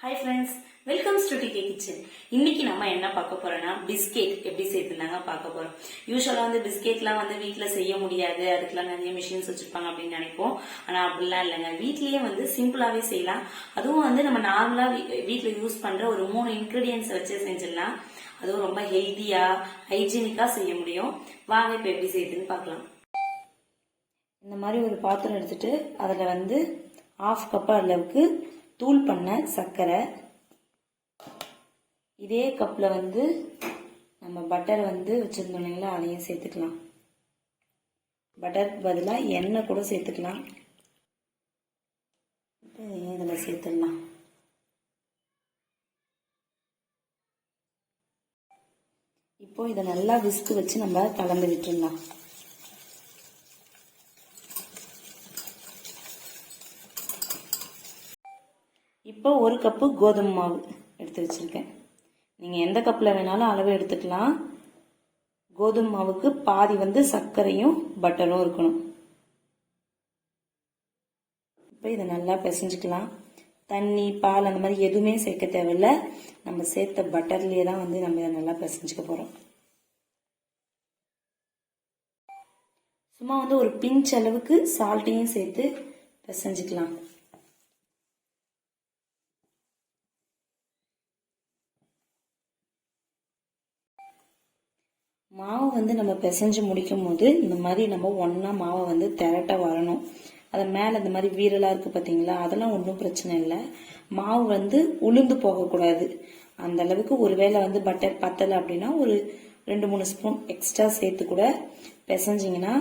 Hi friends welcome to DK kitchen இன்னைக்கு நம்ம என்ன பார்க்க போறோம்னா பிஸ்கெட் எப்படி சேர்த்துலாங்க பார்க்க போறோம். யூஸ்வலா வந்து பிஸ்கெட்லாம் வந்து வீட்டில் செய்ய முடியாது. அதுக்கெல்லாம் நிறைய மிஷின்ஸ் வச்சிருப்பாங்க அப்படின்னு நினைப்போம். ஆனா அப்படிலாம் இல்லைங்க. வீட்லயே வந்து சிம்பிளாவே செய்யலாம். அதுவும் வந்து நம்ம நார்மலா வீட்டில் யூஸ் பண்ற ஒரு மூணு இன்கிரீடியன்ஸ் வச்சு செஞ்சிடலாம். அதுவும் ரொம்ப ஹெல்த்தியா ஹைஜீனிக்கா செய்ய முடியும். வாங்க இப்போ எப்படி செய்யுதுன்னு பார்க்கலாம். இந்த மாதிரி ஒரு பாத்திரம் எடுத்துட்டு அதில் வந்து ஆஃப் கப் அளவுக்கு தூள் பண்ண சர்க்கரை. இதே கப்பில் வந்து நம்ம பட்டர் வந்து வச்சுருந்தோம் இல்லைங்களா அதையும் சேர்த்துக்கலாம். பட்டருக்கு பதிலாக எண்ணெய் கூட சேர்த்துக்கலாம். இதில் சேர்த்துடலாம். இப்போ இதை நல்லா விஸ்கு வச்சு நம்ம கலந்து விட்டுடலாம். இப்போ ஒரு கப்பு கோதுமை மாவு எடுத்து வச்சுருக்கேன். நீங்கள் எந்த கப்பில் வேணாலும் அளவு எடுத்துக்கலாம். கோதுமை மாவுக்கு பாதி வந்து சர்க்கரையும் பட்டரும் இருக்கணும். இப்போ இதை நல்லா பிசைஞ்சுக்கலாம். தண்ணி பால் அந்த மாதிரி எதுவுமே சேர்க்க தேவையில்ல. நம்ம சேர்த்த பட்டர்லேயே தான் வந்து நம்ம இதை நல்லா பிசைஞ்சுக்க போகிறோம் சும்மா வந்து ஒரு பிஞ்ச் அளவுக்கு சால்ட்டையும் சேர்த்து பிசைஞ்சுக்கலாம். மாவு வந்து நம்ம பிசைஞ்சு முடிக்கும் போது இந்த மாதிரி நம்ம ஒன்றா மாவை வந்து திரட்ட வரணும். அது மேலே இந்த மாதிரி வீரலாக இருக்குது பார்த்தீங்களா அதெல்லாம் ஒன்றும் பிரச்சனை இல்லை. மாவு வந்து உளுந்து போகக்கூடாது. அந்த அளவுக்கு ஒருவேளை வந்து பட்டர் பத்தலை அப்படின்னா ஒரு ரெண்டு மூணு ஸ்பூன் எக்ஸ்ட்ரா சேர்த்து கூட பிசைஞ்சிங்கன்னா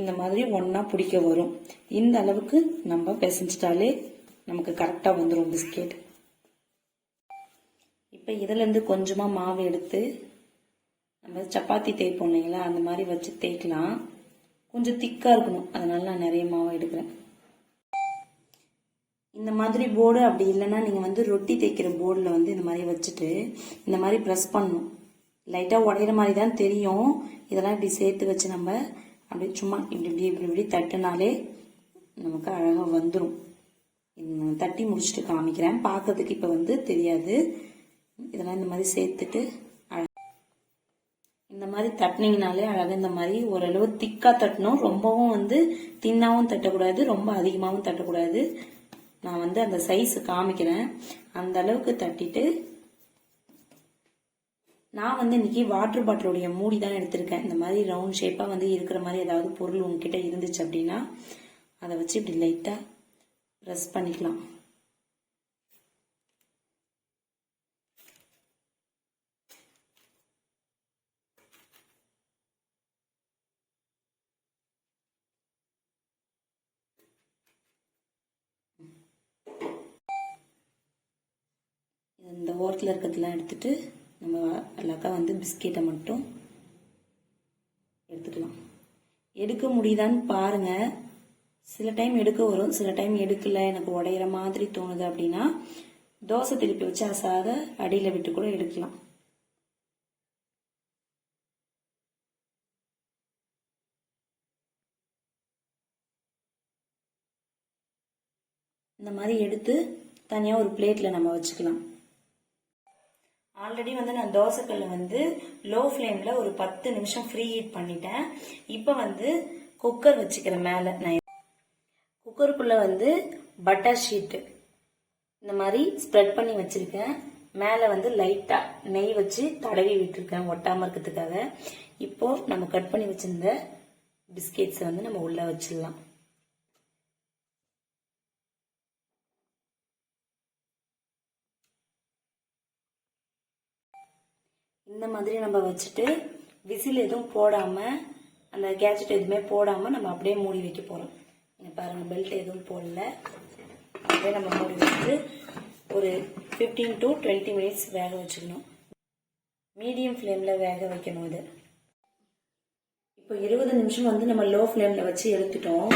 இந்த மாதிரி ஒன்றா பிடிக்க வரும். இந்த அளவுக்கு நம்ம பிசைஞ்சிட்டாலே நமக்கு கரெக்டாக வந்துடும் பிஸ்கெட் இப்போ இதுலேருந்து கொஞ்சமாக மாவு எடுத்து நம்ம சப்பாத்தி தேய்ப்போம் இல்லைங்களா? அந்த மாதிரி வச்சு தேய்க்கலாம். கொஞ்சம் திக்காக இருக்கணும். அதனால நான் நிறைய மாவு எடுக்கிறேன். இந்த மாதிரி போர்டு அப்படி இல்லைன்னா நீங்கள் வந்து ரொட்டி தேய்க்கிற போர்டில் வந்து இந்த மாதிரி வச்சுட்டு இந்த மாதிரி ப்ரெஸ் பண்ணணும். லைட்டாக உடையிற மாதிரி தான் தெரியும். இதெல்லாம் இப்படி சேர்த்து வச்சு நம்ம அப்படியே சும்மா இப்படி இப்படி இப்படி இப்படி தட்டுனாலே நமக்கு அழகாக வந்துடும் தட்டி முடிச்சுட்டு காமிக்கிறேன். பார்க்கறதுக்கு இப்போ வந்து தெரியாது. இதெல்லாம் இந்த மாதிரி சேர்த்துட்டு இந்த மாதிரி தட்டினீங்கனாலே அழகாக இந்த மாதிரி ஓரளவு திக்காக தட்டணும். ரொம்பவும் வந்து தின்னாவும் தட்டக்கூடாது ரொம்ப அதிகமாகவும் தட்டக்கூடாது. நான் வந்து அந்த சைஸ் காமிக்கிறேன். அந்த அளவுக்கு தட்டிட்டு நான் வந்து இன்னைக்கு வாட்டர் பாட்டிலுடைய மூடி தான் எடுத்திருக்கேன். இந்த மாதிரி ரவுண்ட் ஷேப்பாக வந்து இருக்கிற மாதிரி ஏதாவது பொருள் உங்ககிட்ட இருந்துச்சு அப்படின்னா அதை வச்சு இப்படி லைட்டாக ப்ரெஸ் பண்ணிக்கலாம். இந்த ஓரத்தில் இருக்கிறதுலாம் எடுத்துட்டு நம்ம அழகாக வந்து பிஸ்கெட்டை மட்டும் எடுத்துக்கலாம். எடுக்க முடியுதான்னு பாருங்கள் சில டைம் எடுக்க வரும் சில டைம் எடுக்கலை எனக்கு உடையிற மாதிரி தோணுது அப்படின்னா தோசை திருப்பி வச்சு அசாத அடியில் விட்டு கூட எடுக்கலாம். இந்த மாதிரி எடுத்து தனியாக ஒரு பிளேட்டில் நம்ம வச்சுக்கலாம். ஆல்ரெடி வந்து நான் தோசைக்கல்ல வந்து லோ ஃப்ளேமில் ஒரு பத்து நிமிஷம் ஃப்ரீ ஹீட் பண்ணிட்டேன். இப்போ வந்து குக்கர் வச்சுக்கிறேன் மேலே நான் குக்கருக்குள்ளே வந்து பட்டர் ஷீட்டு இந்த மாதிரி ஸ்ப்ரெட் பண்ணி வச்சுருக்கேன். மேலே வந்து லைட்டாக நெய் வச்சு தடவி விட்டுருக்கேன் ஒட்டாமல் இருக்கிறதுக்காக. இப்போ நம்ம கட் பண்ணி வச்சுருந்த பிஸ்கெட்ஸை வந்து நம்ம உள்ளே வச்சிடலாம். இந்த மாதிரி நம்ம வச்சுட்டு விசில் எதுவும் போடாமல் அந்த கேஜெட் எதுவுமே போடாமல் நம்ம அப்படியே மூடி வைக்க போகிறோம் இங்கே பாருங்கள் பெல்ட் எதுவும் போடல. அப்படியே நம்ம மூடி வச்சுட்டு ஒரு ஃபிஃப்டீன் டு டுவெண்ட்டி மினிட்ஸ் வேக வச்சுக்கணும். மீடியம் ஃப்ளேமில் வேக வைக்கணும் இது. இப்போ இருபது நிமிஷம் வந்து நம்ம லோ ஃப்ளேமில் வச்சு எடுத்துட்டோம்.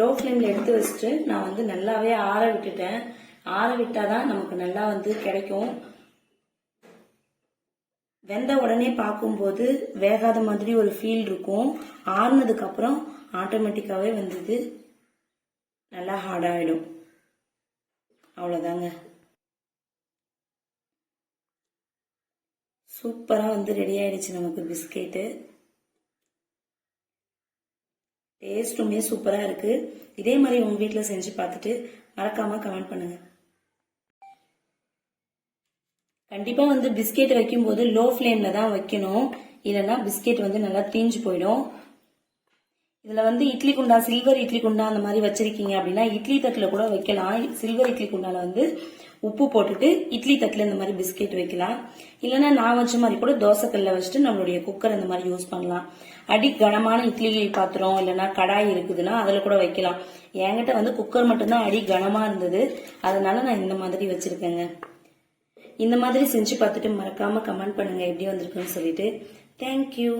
லோ ஃப்ளேமில் எடுத்து வச்சுட்டு நான் வந்து நல்லாவே ஆற விட்டுட்டேன். ஆற விட்டாதான் நமக்கு நல்லா வந்து கிடைக்கும். வெந்த உடனே பார்க்கும்போது வேகாத மாதிரி ஒரு ஃபீல் இருக்கும். ஆறுனதுக்கப்புறம் ஆட்டோமேட்டிக்காகவே வந்தது. நல்லா ஹார்டாகிடும் அவ்வளோதாங்க சூப்பராக வந்து ரெடி ஆயிடுச்சு நமக்கு பிஸ்கெட்டு டேஸ்ட்டுமே சூப்பராக இருக்குது இதே மாதிரி உங்கள் வீட்டில் செஞ்சு பார்த்துட்டு மறக்காமல் கமெண்ட் பண்ணுங்கள் கண்டிப்பாக வந்து பிஸ்கெட் வைக்கும்போது லோ ஃப்ளேமில் தான் வைக்கணும். இல்லைன்னா பிஸ்கெட் வந்து நல்லா தீஞ்சு போயிடும். இதில் வந்து இட்லி குண்டா சில்வர் இட்லி குண்டா அந்த மாதிரி வச்சுருக்கீங்க அப்படின்னா இட்லி தட்டில் கூட வைக்கலாம். சில்வர் இட்லி குண்டாவில் வந்து உப்பு போட்டுட்டு இட்லி தட்டில் இந்த மாதிரி பிஸ்கெட் வைக்கலாம். இல்லைன்னா நான் வச்ச மாதிரி கூட தோசைக்கல்ல வச்சுட்டு நம்மளுடைய குக்கர் இந்த மாதிரி யூஸ் பண்ணலாம். அடி கனமான இட்லி பாத்திரம் இல்லைன்னா கடாய் இருக்குதுன்னா அதில் கூட வைக்கலாம். என்கிட்ட வந்து குக்கர் மட்டும்தான் அடி கனமாக இருந்தது. அதனால நான் இந்த மாதிரி வச்சுருக்கேங்க. இந்த மாதிரி செஞ்சு பார்த்துட்டு மறக்காமல் கமெண்ட் பண்ணுங்கள் எப்படி வந்திருக்குன்னு சொல்லிட்டு. தேங்க்யூ